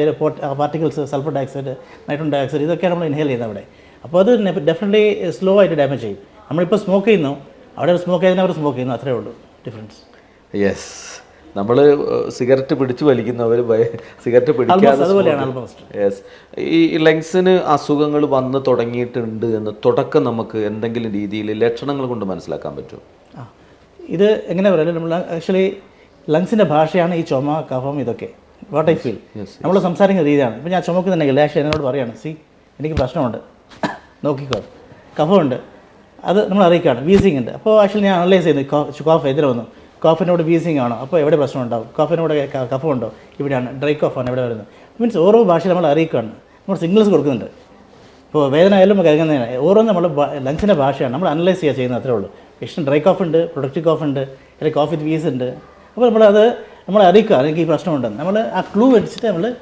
particles sulphur dioxide nitrogen dioxide ഇതൊക്കെയാണ് നമ്മൾ ഇൻഹേൽ ചെയ്യുന്നത് അവിടെ. അപ്പോൾ അത് ഡെഫിനറ്റ്ലി സ്ലോ ആയിട്ട് ഡാമേജ് ചെയ്യും. നമ്മളിപ്പോൾ സ്മോക്ക് ചെയ്യുന്നു. അവിടെ സ്മോക്ക് ചെയ്യുന്നവർ സ്മോക്ക് ചെയ്യുന്നു. അത്രേ ഉള്ളൂ ഡിഫറൻസ് യെസ് നമ്മൾ സിഗരറ്റ് പിടിച്ചു വലിക്കുന്നവർ സിഗരറ്റ് പിടിക്കാതെ യെസ് ഈ ലങ്സിന് അസുഖങ്ങൾ വന്ന് തുടങ്ങിയിട്ടുണ്ട് എന്ന് തുടക്കം നമുക്ക് എന്തെങ്കിലും രീതിയിൽ ലക്ഷണങ്ങൾ കൊണ്ട് മനസ്സിലാക്കാൻ പറ്റുമോ? ആ. ഇത് എങ്ങനെ പറയാം നമ്മൾ ആക്ച്വലി ലങ്സിന്റെ ഭാഷയാണ് ഈ ചുമ കഫം ഇതൊക്കെ. വാട്ട് ഐ ഫീൽ നമ്മൾ സംസാരിക്കുന്ന രീതിയാണ്. ഇപ്പം ഞാൻ ചുമക്കുന്നുണ്ടെങ്കിൽ ആക്ച്വലി എന്നോട് പറയാണ് സി എനിക്ക് പ്രശ്നമുണ്ട്. നോക്കിക്കോ. കഫമുണ്ട്. അത് നമ്മൾ അറിയിക്കുകയാണ് വീസിങ് ഉണ്ട്. അപ്പോൾ ആക്ച്വലി ഞാൻ അനലൈസ് ചെയ്യുന്നു. കോഫ് എതിരെ വന്നു. കോഫിനോട് വീസിങ് ആണോ അപ്പോൾ എവിടെ പ്രശ്നം ഉണ്ടാവും? കഫം ഉണ്ടോ? ഇവിടെയാണ്. ഡ്രൈ കോഫാണ് എവിടെ വരുന്നത്. മീൻസ് ഓരോ ഭാഷയിൽ നമ്മൾ അറിയിക്കുകയാണ്. നമ്മൾ സിഗ്നൽസ് കൊടുക്കുന്നുണ്ട്. ഇപ്പോൾ വേദന ആയാലും കേൾക്കുന്നതിന് ഓരോന്നും നമ്മൾ ലങ്സിന്റെ ഭാഷയാണ്. നമ്മൾ അനലൈസ് ചെയ്യുക ചെയ്യുന്നത് അത്രേ ഉള്ളൂ. പേഷ്യൻ ഡ്രൈ കോഫ് ഉണ്ട് പ്രൊഡക്റ്റീവ് കോഫ് ഉണ്ട് അല്ലെങ്കിൽ കോഫ് വീസ് ഉണ്ട്. അപ്പോൾ നമ്മളത് നമ്മൾ അറിയിക്കുക. അല്ലെങ്കിൽ ഈ പ്രശ്നമുണ്ടെന്ന് നമ്മൾ ആ ക്ലൂ വെച്ചിട്ട് നമ്മൾ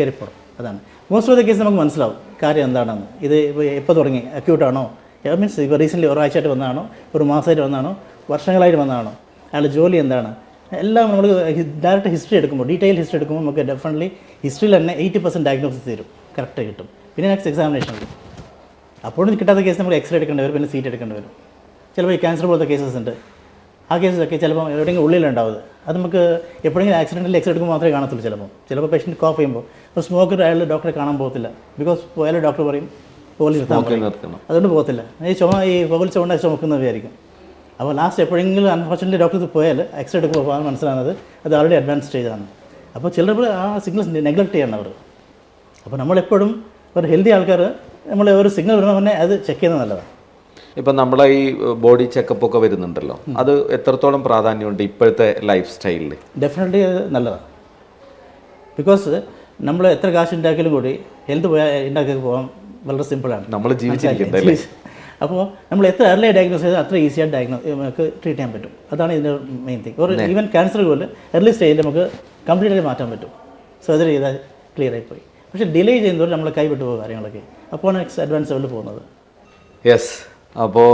കയറിപ്പോടും. അതാണ്. മോസ്റ്റ് ഓഫ് ദ കേസ് നമുക്ക് മനസ്സിലാവും. കാര്യം എന്താണെന്ന്. ഇത് ഇപ്പോൾ എപ്പോൾ തുടങ്ങി? അക്യൂട്ടാണോ മീൻസ് ഇപ്പോൾ റീസെന്റ്ലി ഒരാഴ്ചയായിട്ട് വന്നതാണോ? ഒരു മാസമായിട്ട് വന്നതാണോ? വർഷങ്ങളായിട്ട് വന്നതാണോ? അയാളുടെ ജോലി എന്താണ്? എല്ലാം നമ്മൾ ഡയറക്റ്റ് ഹിസ്റ്ററി എടുക്കുമ്പോൾ ഡീറ്റെയിൽ ഹിസ്റ്ററി എടുക്കുമ്പോൾ നമുക്ക് ഡെഫിനറ്റ്ലി ഹിസ്റ്ററിയിൽ തന്നെ എയ്റ്റി പെർസെന്റ് ഡയഗ്നോസിസ് തരും. കറക്റ്റ് കിട്ടും. പിന്നെ നെക്സ്റ്റ് എക്സാമിനേഷൻ ഉണ്ട്. അപ്പോഴും കിട്ടാത്ത കേസ് നമ്മൾ എക്സ്റേ എടുക്കേണ്ടി വരും പിന്നെ സീറ്റ് എടുക്കേണ്ടി വരും. ചിലപ്പോൾ ഈ ക്യാൻസർ പോലത്തെ കേസസ് ഉണ്ട്. ആ കേസൊക്കെ ചിലപ്പോൾ എവിടെയെങ്കിലും ഉള്ളിലുണ്ടാവുക അത്. നമുക്ക് എപ്പോഴെങ്കിലും ആക്സിഡന്റിൽ എക്സ്റേ എടുക്കുമ്പോൾ മാത്രമേ കാണത്തുള്ളൂ ചിലപ്പോൾ ചിലപ്പോൾ പേഷ്യന്റ് കോഫ് ചെയ്യുമ്പോൾ. അപ്പോൾ സ്മോക്കർ അയാൾ ഡോക്ടറെ കാണാൻ പോകത്തില്ല. ബിക്കോസ് പോയാലും ഡോക്ടർ പറയും നിർത്താൻ നിർത്തണം. അതുകൊണ്ട് പോകത്തില്ല. ഈ ചുമ ഈ പോകൽ ചുമണ്ട ചുമക്കുന്നവരായിരിക്കും. അപ്പോൾ ലാസ്റ്റ് എപ്പോഴെങ്കിലും അൺഫോർച്ചുനേറ്റ്ലി ഡോക്ടർ പോയാൽ എക്സ്റേ എടുക്കുമ്പോൾ പോകാൻ മനസ്സിലാകുന്നത് അത് ആൾറെഡി അഡ്വാൻസ് സ്റ്റേജാണ് അപ്പോൾ ചിലർ ആ സിഗ്നൽസ് നെഗ്ലക്ട് ചെയ്യണം അവർ. അപ്പോൾ നമ്മളെപ്പോഴും ഒരു ഹെൽത്തി ആൾക്കാർ നമ്മൾ ഒരു സിഗ്നൽ വരുന്ന മുന്നേ അത് ചെക്ക് ചെയ്യുന്നത് നല്ലതാണ്. ഇപ്പം നമ്മളെ ഈ ബോഡി ചെക്കപ്പ് ഒക്കെ വരുന്നുണ്ടല്ലോ. അത് എത്രത്തോളം പ്രാധാന്യമുണ്ട് ഇപ്പോഴത്തെ ലൈഫ് സ്റ്റൈലിൽ ഡെഫിനറ്റ്ലി അത് നല്ലതാണ്. ബിക്കോസ് നമ്മൾ എത്ര കാശ് ഉണ്ടാക്കിയാലും കൂടി ഹെൽത്ത് പോയാൽ ഉണ്ടാക്കി പോകാൻ വളരെ സിമ്പിളാണ് നമ്മൾ ജീവിച്ചിരിക്കണ്ടേ അല്ലേ? അപ്പോൾ നമ്മൾ എത്ര ഏർലി ഡയഗ്നോസ് ചെയ്താൽ അത്ര ഈസി ആയിട്ട് ഡയഗ്നോസ് നമുക്ക് ട്രീറ്റ് ചെയ്യാൻ പറ്റും. അതാണ് ഇതിന്റെ മെയിൻ തിങ് ഒരു ഈവൻ ക്യാൻസർ പോലെ ഏർലി സ്റ്റേജിൽ നമുക്ക് കംപ്ലീറ്റ് ആയിട്ട് മാറ്റാൻ പറ്റും. സർജറി ചെയ്താൽ ക്ലിയർ ആയിപ്പോയി പക്ഷേ ഡിലേ ചെയ്യുന്നതോടെ നമ്മൾ കൈവിട്ടു പോകും കാര്യങ്ങളൊക്കെ. അപ്പോൾ നെക്സ്റ്റ് അഡ്വാൻസ് ലെവലിൽ പോകുന്നത്. യെസ് അപ്പോൾ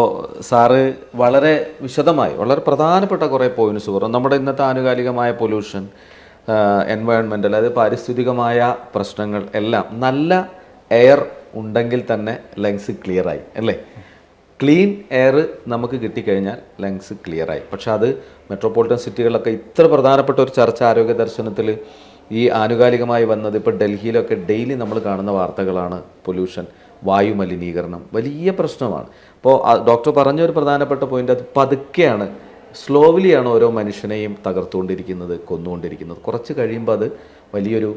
സാറ് വളരെ വിശദമായി വളരെ പ്രധാനപ്പെട്ട കുറേ പോയിന്റ്സ് പറഞ്ഞു. നമ്മുടെ ഇന്നത്തെ ആനുകാലികമായ പൊല്യൂഷൻ എൻവയോൺമെന്റ് അതായത് പാരിസ്ഥിതികമായ പ്രശ്നങ്ങൾ എല്ലാം നല്ല എയർ ഉണ്ടെങ്കിൽ തന്നെ ലങ്സ് ക്ലിയറായി അല്ലേ? ക്ലീൻ എയർ നമുക്ക് കിട്ടിക്കഴിഞ്ഞാൽ ലങ്സ് ക്ലിയറായി പക്ഷെ അത് മെട്രോപൊളിറ്റൻ സിറ്റികളിലൊക്കെ ഇത്ര പ്രധാനപ്പെട്ട ഒരു ചർച്ച ആരോഗ്യ ദർശനത്തിൽ ഈ ആനുകാലികമായി വന്നത് ഇപ്പോൾ ഡൽഹിയിലൊക്കെ ഡെയിലി നമ്മൾ കാണുന്ന വാർത്തകളാണ് പൊല്യൂഷൻ വായു മലിനീകരണം വലിയ പ്രശ്നമാണ്. അപ്പോൾ ഡോക്ടർ പറഞ്ഞ ഒരു പ്രധാനപ്പെട്ട പോയിന്റ് അത് പതുക്കെയാണ് സ്ലോവിലിയാണ് ഓരോ മനുഷ്യനെയും തകർത്തുകൊണ്ടിരിക്കുന്നത് കൊന്നുകൊണ്ടിരിക്കുന്നത്. കുറച്ച് കഴിയുമ്പോൾ അത് വലിയൊരു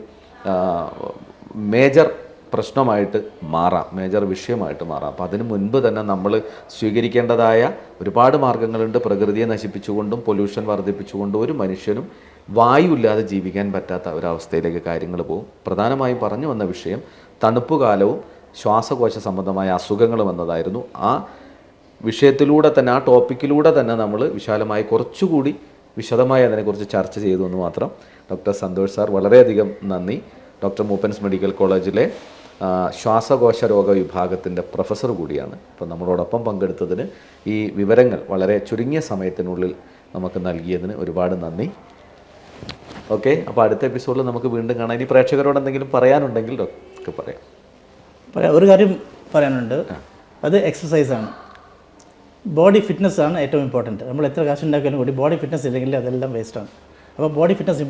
മേജർ പ്രശ്നമായിട്ട് മാറാം മേജർ വിഷയമായിട്ട് മാറാം. അപ്പോൾ അതിന് മുൻപ് തന്നെ നമ്മൾ സ്വീകരിക്കേണ്ടതായ ഒരുപാട് മാർഗങ്ങളുണ്ട്. പ്രകൃതിയെ നശിപ്പിച്ചുകൊണ്ടും പൊല്യൂഷൻ വർദ്ധിപ്പിച്ചുകൊണ്ടും ഒരു മനുഷ്യനും വായു ഇല്ലാതെ ജീവിക്കാൻ പറ്റാത്ത ഒരവസ്ഥയിലേക്ക് കാര്യങ്ങൾ പോകും. പ്രധാനമായും പറഞ്ഞു വന്ന വിഷയം തണുപ്പ് കാലവും ശ്വാസകോശ സംബന്ധമായ അസുഖങ്ങളും എന്നതായിരുന്നു. ആ വിഷയത്തിലൂടെ തന്നെ ആ ടോപ്പിക്കിലൂടെ തന്നെ നമ്മൾ വിശാലമായി കുറച്ചുകൂടി വിശദമായി അതിനെക്കുറിച്ച് ചർച്ച ചെയ്തു എന്ന് മാത്രം ഡോക്ടർ സന്തോഷ് സാർ വളരെയധികം നന്ദി. ഡോക്ടർ മൂപ്പൻസ് മെഡിക്കൽ കോളേജിലെ ശ്വാസകോശ രോഗ വിഭാഗത്തിന്റെ പ്രൊഫസർ കൂടിയാണ്. അപ്പോൾ നമ്മളോടൊപ്പം പങ്കെടുത്തതിന് ഈ വിവരങ്ങൾ വളരെ ചുരുങ്ങിയ സമയത്തിനുള്ളിൽ നമുക്ക് നൽകിയതിന് ഒരുപാട് നന്ദി. ഓക്കെ അപ്പോൾ അടുത്ത എപ്പിസോഡിൽ നമുക്ക് വീണ്ടും കാണാം. ഇനി പ്രേക്ഷകരോട് എന്തെങ്കിലും പറയാനുണ്ടെങ്കിൽ ഒക്കെ പറയാം. പറയാം. ഒരു കാര്യം പറയാനുണ്ട്. അത് എക്സസൈസാണ് ബോഡി ഫിറ്റ്നസ് ആണ് ഏറ്റവും ഇമ്പോർട്ടന്റ് നമ്മൾ എത്ര കാശ് ഉണ്ടാക്കിയാലും കൂടി ബോഡി ഫിറ്റ്നസ് ഇല്ലെങ്കിൽ അതെല്ലാം വേസ്റ്റാണ് അപ്പോൾ ബോഡി ഫിറ്റ്നസ്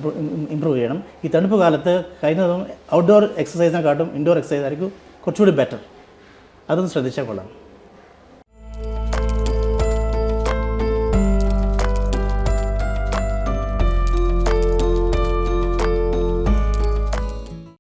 ഇമ്പ്രൂവ് ചെയ്യണം. ഈ തണുപ്പ് കാലത്ത് കഴിയുന്നതും ഔട്ട്ഡോർ എക്സസൈസിനെക്കാട്ടും ഇൻഡോർ എക്സസൈസ് ആയിരിക്കും കുറച്ചുകൂടി ബെറ്റർ അതൊന്ന് ശ്രദ്ധിച്ചാൽ കൊള്ളാം.